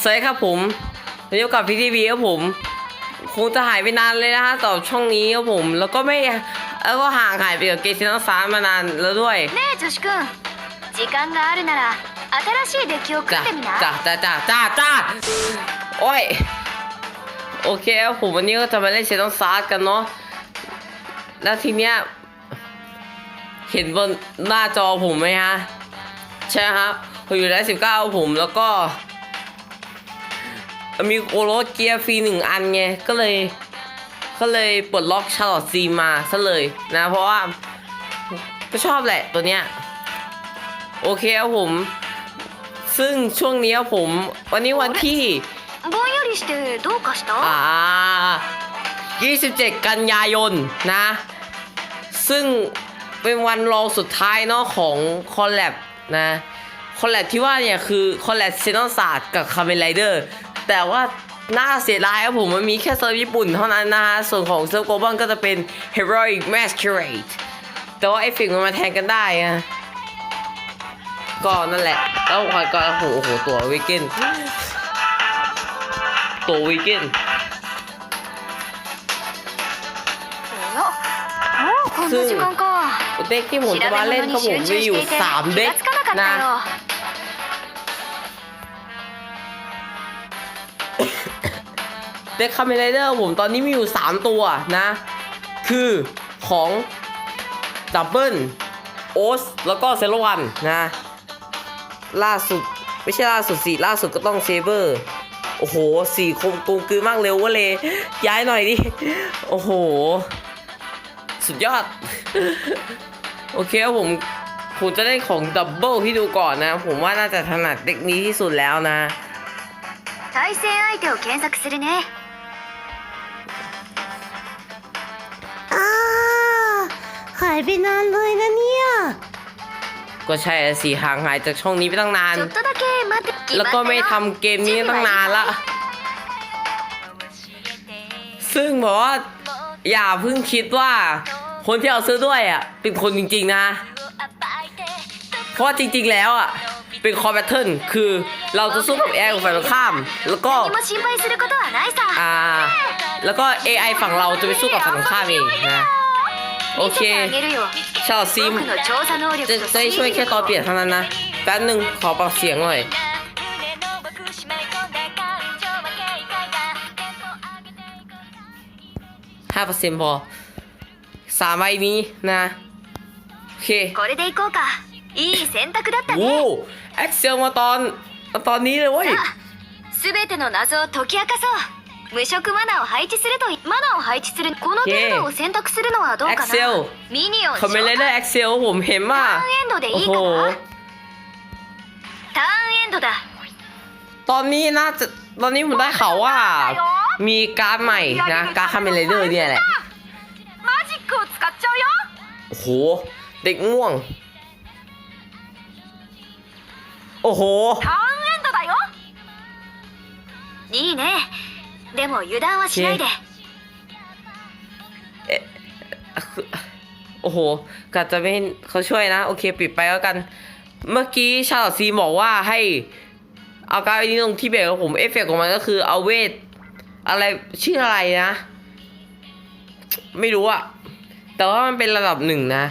สวัสดีครับผมวันนี้อยู่กับพีทีวีครับผม คงจะหายไปนานเลยนะฮะต่อช่องนี้ครับผม แล้วก็ไม่ แล้วก็ห่างหายไปกับเกซินอสามานานแล้วด้วย ねえ女子くん時間があるなら新しいデッキを組 จ้าน でみな จ้าจ้าจ้าจ้าจ้าโอ้ย โอเคครับผมวันนี้ก็จะมาเล่นเซนอสากันเนาะ แล้วทีเนี้ย เห็นบนหน้าจอผมไหมฮะ ใช่ครับผมอยู่ได้สิบเก้าผม แล้วก็ มีโอโรสเกียร์ฟรีหนึ่งอันไง ก็เลย ก็เลยปลดล็อกชาร์ลอตซีมาซะเลยนะ เพราะว่าก็ชอบแหละตัวเนี้ย โอเคครับผม ซึ่งช่วงนี้ผม วันนี้วันที่อ่า27 กันยายนนะ ซึ่งเป็นวันรองสุดท้ายเนาะของคอลแลบนะคอลแลบที่ว่าเนี่ยคือคอลแลบเซนอนศาสตร์กับคาเมนไรเดอร์ แต่ว่าน่าเสียดายครับผมมันมีแค่เซิร์ฟญี่ปุ่นเท่านั้นนะฮะ ส่วนของเซิร์ฟโกบอลก็จะเป็น Heroic Masquerade แต่ว่าไอฟเฟกมันมาแทนกันได้อะก็นั่นแหละ แล้วคอยก็โอ้โหโอ้โหตัววิกเกนตัววิกเกนซึ่งเด็กที่ผมจะมาเล่นเขาผมมีอยู่ 3 เด็กนะ เด็กคาเมนไรเดอร์ผมตอนนี้มีอยู่ 3 ตัวนะ คือของดับเบิลโอสแล้วก็เซโรวันนะ ล่าสุด ไม่ใช่ล่าสุดสิ ล่าสุดก็ต้องเซเบอร์ โอ้โห สี่คมกลมกลืนมากเร็วเว่าเลย ย้ายหน่อยดิ โอ้โห สุดยอด โอเคครับผม ผมจะเล่นของดับเบิลที่ดูก่อนนะ ผมว่าน่าจะถนัดเด็กนี้ที่สุดแล้วนะ 対戦相手を検索するね ายไปนานเลยนะเนี่ย ก็ใช่อะสิห่างหายจากช่องนี้ไปตั้งนาน ちょっとだけ待って決 แล้ว まっ ก็ た ไม่ よ ทำเกมนี้ตั้งนานละ ซึ่งบอกว่า อย่าเพิ่งคิดว่า คนที่เอาซื้อด้วยอ่ะ เป็นคนจริงๆนะ เพราะว่าจริงๆแล้วอ่ะ เป็นคอมแบทเทิลคือเราจะสู้กับแอร์ของฝ่ายตรงข้าม แล้วก็ 何も心配することはないさ อ่า แล้วก็ AI ฝั่งเราจะไปสู้กับฝั่งตรงข้ามเองนะ โอ 見 เค せてあげるよ ชาวซิม 僕の調査能力 จะ と จะให้ช่วยแค่ตอนเปลี่ยนเท่านั้นนะแป๊บนึงขอปรับเสียงหน่อย ห้าเปอร์เซ็นต์พอสามใบนี้นะ โอเค これでいこうかいい選択だったね โอ้เอ็กเซลมาตอนมาตอนนี้เลยเว้ย さあ全ての謎を解き明かそう 無色マナを配置するといマナを配置するこのテーマを選択するのはどうか Excel なミニオン คอมเมนต์เล 召 เดอ 喚 ร์เอ็กเซลผมเห็นมา ターンエンドで โอ้ いい โห かなターンエンドだ ตอนนี้น่าจะตอนนี้ผมได้ข่าวว่า มีการ์ดใหม่นะ การ์ดคอมเมนต์เลเดอร์เนี่ยแหละ マジックを使っちゃうよ โอ้โห เด็กง่วง โอ้โห ターンエンドだよいいね でも油断はしないで เอ๊ะคือโอ้โหกะจะไม่ให้เขาช่วยนะ โอเค ปิดไปแล้วกัน เมื่อกี้ชาลอตซีบอกว่าให้ เอาการ์ดนี้ลงที่เบรกของผม เอฟเฟกต์ของมันก็คือเอาเวท อะไรชื่ออะไรนะ ไม่รู้อะแต่ว่ามันเป็นระดับหนึ่งนะ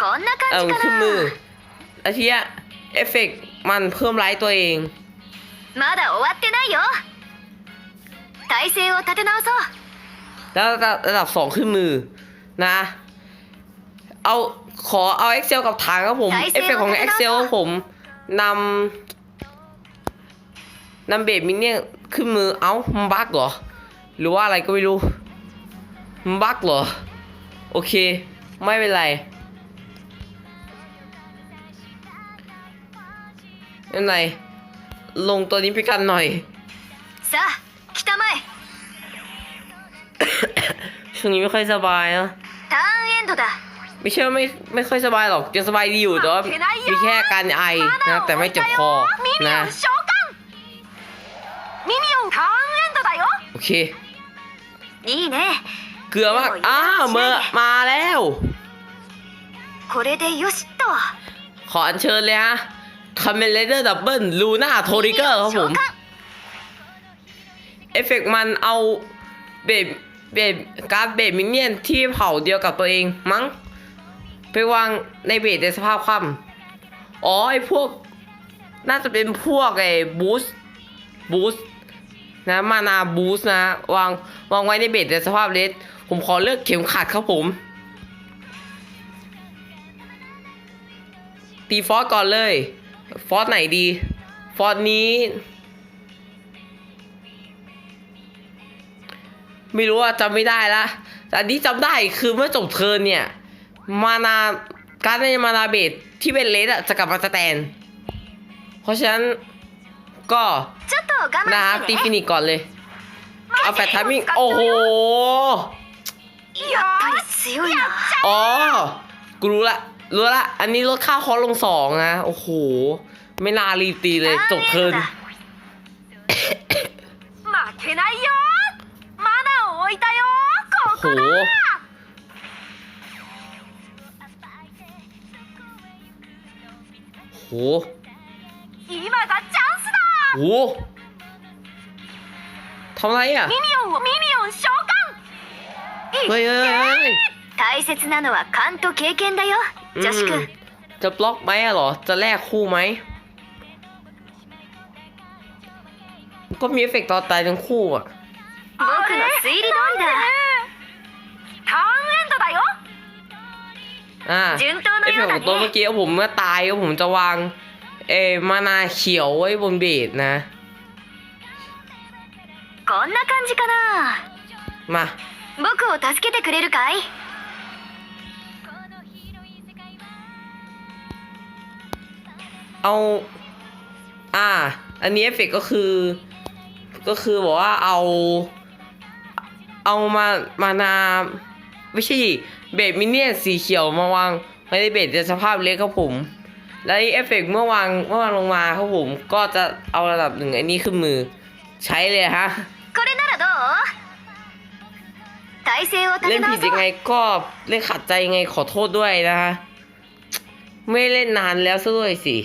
こんな เอา 感じ ขึ้ か นมือ な แล้วทีเนี้ยเอฟเฟกต์มันเพิ่มไลท์ตัวเอง まだ終わってないよ 体勢を立て直そう แล้วระดับระดับสองขึ้นมือนะ เอาขอเอา Excel กับฐานครับผม เอฟเฟกต์ของ Excel ครับผมนำนำเบสมินเนี่ยขึ้นมือ เอ้ามันบั๊กเหรอ หรือว่าอะไรก็ไม่รู้ มันบั๊กเหรอ โอเค ไม่เป็นไรไม่เป็นไร ลงตัวนี้ไปกันหน่อย さあ ช่วงนี้ไม่ค่อยสบายนะ ターンエンドだ ไม่ใช่ว่าไม่ไม่ค่อยสบายหรอกยังสบายดีอยู่แต่ว่ามีแค่อาการไอนะแต่ไม่เจ็บคอ ミニ นะ オン召喚ミニオンターンエンドだよ โอเค いいね เกลือมากอ้าวเมื่อมาแล้ว これでよしっと ขออัญเชิญเลยฮะคาเมนเดอร์ดับเบิลลูน่าโทริเกอร์ครับผม 召喚 เอฟเฟกต์มันเอาเบด เบดการเบดมินเนี่ยนที่เผาเดียวกับตัวเองมั้ง ไปวางในเบดในสภาพคว่ำอ๋อไอพวก น่าจะเป็นพวกไอ้บูสบูสนะมานาบูสนะวางวางไว้ในเบดในสภาพเลสผมขอเลือกเข็มขัดครับผม ตีฟอสก่อนเลย ฟอสไหนดี ฟอสนี้ ไม่รู้ว่าจำไม่ได้ละแต่นี้จำได้คือเมื่อจบเทิร์นเนี่ย มานาการในมานาเบทที่เป็นเลสอะจะกลับมาสแตน เพราะฉะนั้นก็นะครับตีฟินิกก่อนเลย เอาแฟตทามิงโอ้โหอ๋อกูรู้ละรู้ละ อันนี้ลดค่าคอลงสองนะ โอ้โห ไม่น่ารีบตีเลย จบเทิร์น いたよこ โอ้โห โห 今がチャンスだ โหทำไรอ่ะ ミニオンをミニオン召喚 เฮ้ยเฮ้ยเฮ้ย 大切なのは勘と経験だよ อื 女子く ม ん จะบล็อกไหมอะเหรอ จะแลกคู่ไหม ก็มีเอฟเฟกต์ตอนตายทั้งคู่อ่ะ 僕の 推理通りだターンエンドだよ อ่า 順当 เอ の ฟเฟ よ ก う ต์ข だ องตัวเมื่อ ね กี้ผมเมื่อตายผมจะวาง เออมานาเขียวไว้บนเบสนะ こんな感じかな มา 僕を助けてくれるかい เอา อ่า อันนี้เอฟเฟกต์ก็คือ ก็คือบอกว่าเอา เอามา มานา ไม่ใช่ดิเบสมินเนี่ยนสีเขียวมาวางไว้ในเบสในสภาพเล็กครับผม แล้วไอ้เอฟเฟกต์เมื่อวางเมื่อวางลงมาครับผม ก็จะเอาระดับหนึ่งไอ้นี่ขึ้นมือ ใช้เลยฮะ これならどう体勢を立 เล่ て น 直 ผิด そ ยังไง う ก็เล่นขัดใจยังไงขอโทษด้วยนะฮะ ไม่เล่นนานแล้วซะด้วยสิ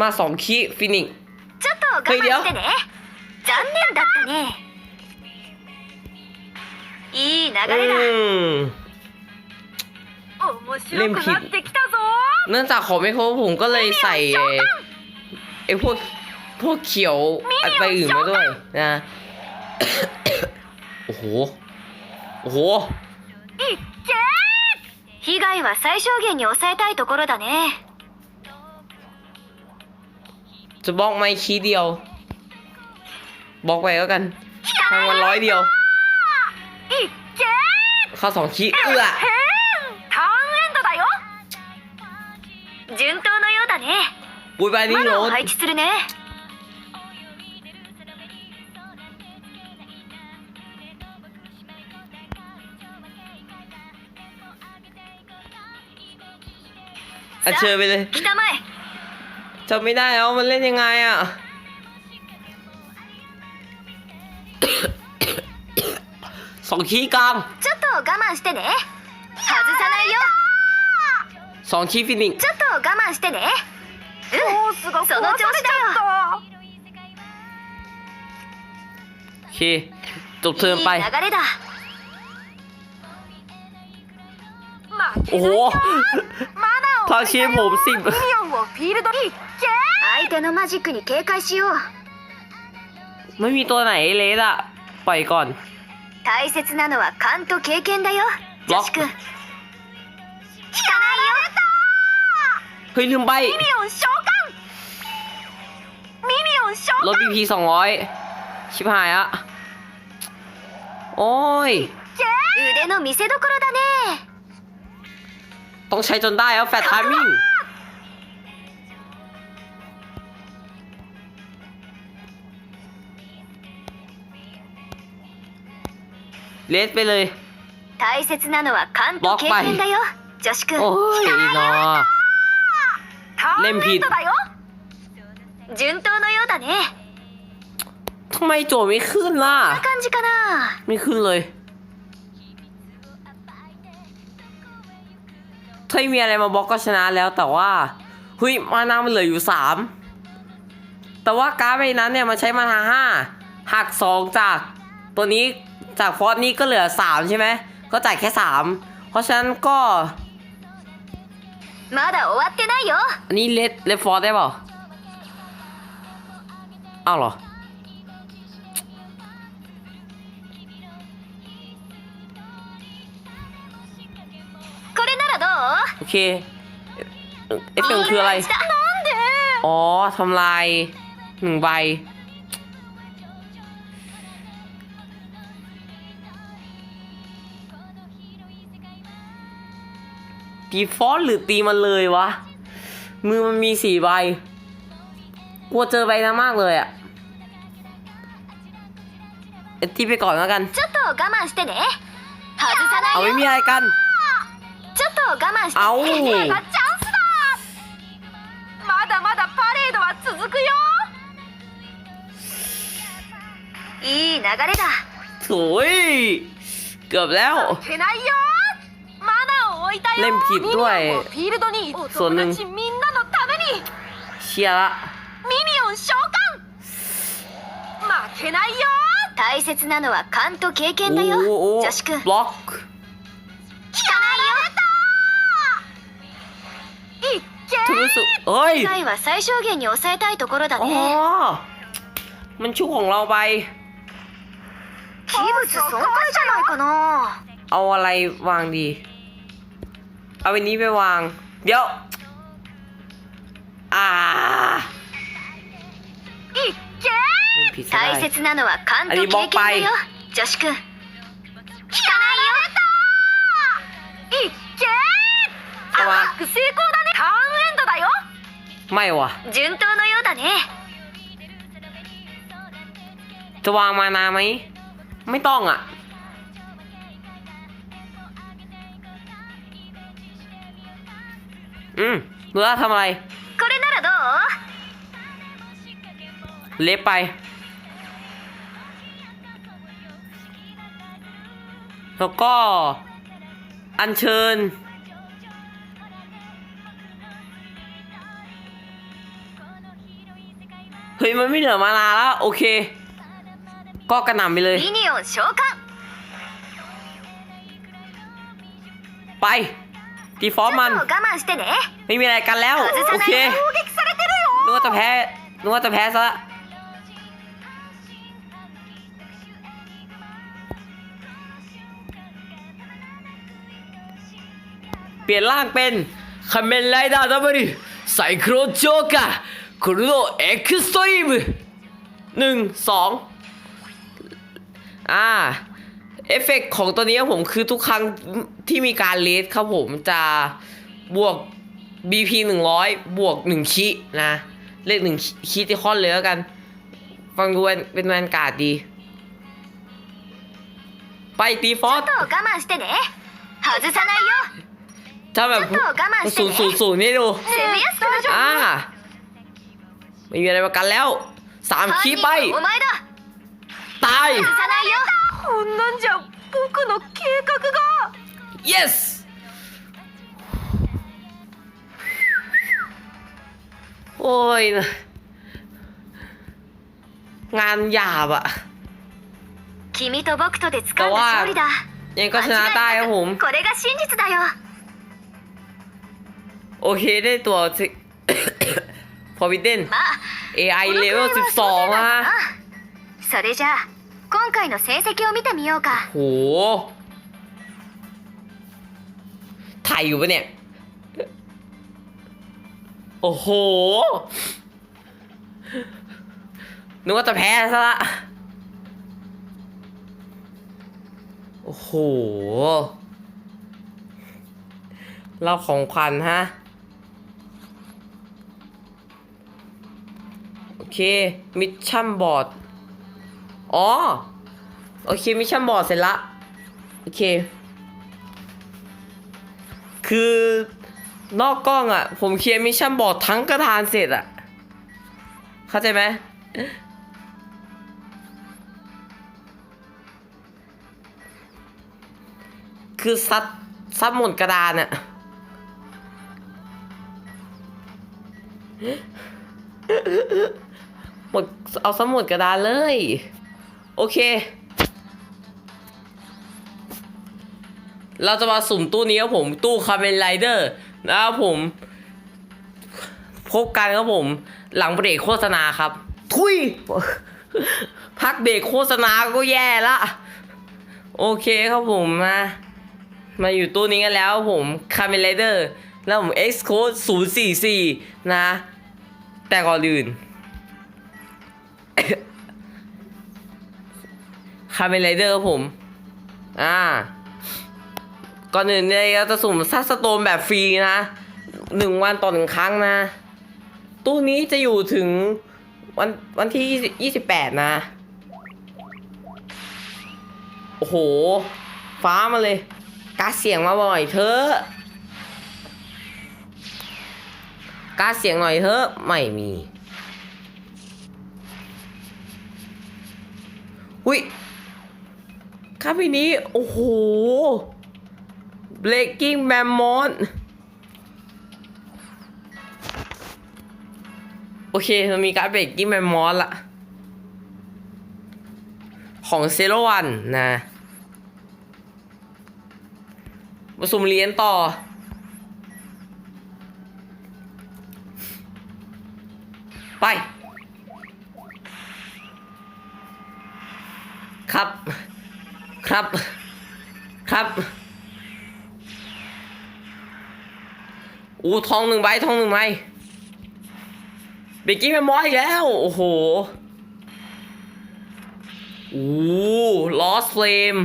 มาสองคีฟินิกซ์ ちょっと我慢してね残念だったね いい流 อื れだ ม 面白くなってきたぞ เนื่องจากของไม่ครบผมก็เลยใส่ไอ้ไอ้พวกพวกเขียวอันไปอื่นมาด้วยนะ โอ้โห โอ้โห いっけー被害は最小限に抑えたいところだね จะบล็อกไม่คีย์เดียว บล็อกไปแล้วกันทางวันร้อยเดียว いっけ เข้าสองคีย์เอื้อ ーへんターンエンドだよ順当のようだね บุยบายนี่ マ โร ナを ส 配置するね อ่ะเชิญไปเลย 北前 จำไม่ได้แล้วมันเล่นยังไงอ่ะ สองคีย์กลาง ちょっと我慢してね外さないよ สองคีย์ฟินิกซ์ ちょっと我慢してねうんその調子だよ โอเค จบเทิร์นไป いい流れだ โอ้โห ทางชี้ผมสิบ 相手のマジックに警戒しよう ไม่มีตัวไหนเลสอะปล่อยก่อน 大切なのは勘と経験だよロ女子くん引かないよ เฮ้ยลืมไป ミニオン召喚ミニオン召 รถบีพีสองร้อยชิบหายอะโอ้ย 腕の見せ所だね ต้องใช้จนได้แล้วแฟตทามิ่ง เลสไปเลย 大切なのは勘と経験だよ女子くん โอ้ยเนาะ เล่นผิด 順当のようだね ทำไมโจทย์ไม่ขึ้นล่ะ こんな感じかな ไม่ขึ้นเลย ถ้าไม่มีอะไรมาบล็อกก็ชนะแล้วแต่ว่าเฮ้ยมานามันเหลืออยู่สาม แต่ว่าการ์ดใบนั้นเนี่ยมันใช้มานาห้าหักสองจากตัวนี้ จากฟอสนี้ก็เหลือสามใช่ไหมก็จ่ายแค่สามเพราะฉะนั้นก็ まだ終わってないよ อันนี้เลดเลดฟอสได้เปล่าอ้าวเหรอ これならど โอเคเอเอฟเฟกต์คืออะไร うなんで อ๋อทำลายหนึ่งใบ ตีฟอสหรือตีมันเลยวะ มือมันมีสี่ใบ กลัวเจอใบนั้นมากเลยอะเอ้ยตีไปก่อนแล้วกัน ちょっと我慢してね外さな เอา い ไม่ よ มีอะไรกัน ちょっと我慢して เอา チャンスだまだまだパレードは続くよいい流れだ สวยเกือบแล้ว เล่มผิดด้วย ミニオンをフィールドにおส่วนหนึ่ง 友達みんなのために เชียร์ละ ミニオン召喚負けないよ大切なのは勘と経験だよ โอ้โห 女子くん บล็อก 聞かないよいっけ ทุกรู้สึกเอ้ย 回は最小限に抑えたいところだ อ๋อ ね มันชุกของเราไป 器物損壊じゃないかな เอาอะไรวางดี เอาอันนี้ไปวาง เดี๋ยว อ่า いっけ เล่นผิดซะ 大 ได้ 切なのは勘とあれ経験だよもう女子くん聞かないよいっけかわアタック成功だねターンエンドだよ ไม่วะ 順当のようだね จะวางมานาไหม ไม่ต้องอ่ะ อืมลูล่อทำอะไร เล็บไป แล้วก็ อัญเชิญ เฮ้ย มันไม่เหลือมานาแล้ว โอเค ก็กระหน่ำไปเลย ไป ตีฟอสมัน ไม่มีอะไรกันแล้ว โอเคนึกว่าจะแพ้นึกว่าจะแพ้ซะเปลี่ยนร่างเป็นคาเมนไลดาดับเบิลไซโครโจกาคุโรเอ็กซ์ตรีมหนึ่งสองอ่า เอฟเฟกของตัวนี้ครัผมคือทุกครั้งที่มีการเลสครับผมจะบวก BP 100 บวก 1 คินะ เลขหนึ่งขีติค่อนเลยแล้วกัน ฟังดูเป็นบรรยากาศดี ไปตีฟอสถ้าแบบศูนย์ศูงสูงนี่ดูอ่าไม่มีอะไรประกันแล้วสามคีไป ตาย こんなんじゃ僕の計画が yes โอ้ยนะงานหยาบอะ 君と僕とで掴んだ勝利だ ยังก็ชนะได้ครับผม これが真実だよ โอเคได้ตัวสิ พอวิเดน まあ AI このくらいは เลเวล そう12 だ นะ なそれじゃあ 今回の成績を見てみようか โห ถ่ายอยู่ปะเนี่ย โอ้โห นึกว่าจะแพ้ซะละ โอ้โห เราของขวัญฮะ โอเค มิชชั่นบอร์ด อ๋อ โอเคมิชชั่นบอร์ดเสร็จละ โอเค คือนอกกล้องอะ่ะ ผมเคลียร์มิชชั่นบอร์ดทั้งกระดานเสร็จอะ่ะ เข้าใจไหมคือซัดซัดหมดกระดานอะ่ะหมดเอาสมุดกระดานเลย โอเค เราจะมาสุ่มตู้นี้ครับผมตู้คาเมนไรเดอร์นะครับผม พบกันครับผม หลังเบรกโฆษณาครับ ทุย พักเบรกโฆษณาก็แย่ละ โอเคครับผมมา มาอยู่ตู้นี้กันแล้วครับผมคาเมนไรเดอร์แล้วผม X code 044 นะ แต่ก่อนอื่น คาเมนไรเดอร์ครับผม อ่า ก่อนอื่นเนี่ยเราจะสุ่มซัสโตนแบบฟรีนะหนึ่งวันต่อหนึ่งครั้งนะ ตู้นี้จะอยู่ถึงวันวันที่ยี่สิบแปดนะ โอ้โห ฟ้ามาเลยกาเสียงมาบ่อยเธอะกาเสียงหน่อยเถอะ ไม่มี อุ้ย ครับพี่นี้ โอ้โห Breaking Mammoth โอเคมันมีการ Breaking m a m m o t ละของเซโรวันนะมาสุ่มเหรียญต่อ ไป ครับ ครับ ครับอู้ทองหนึ่งใบทองหนึ่งใบเบกกี้แมมมอสอีกแล้ว โอ้โหอู้ลอสเฟลม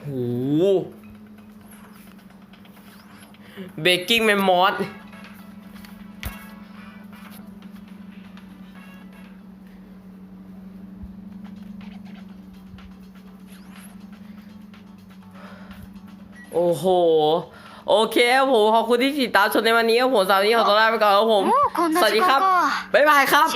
โอ้เบกกิ้งแมมมอส โอ้โห โอเคครับผมขอบคุณที่ติดตามชมในวันนี้ครับผมสาวนี้ขอตัวลาไปก่อนครับผม สวัสดีครับ บ๊ายบายครับ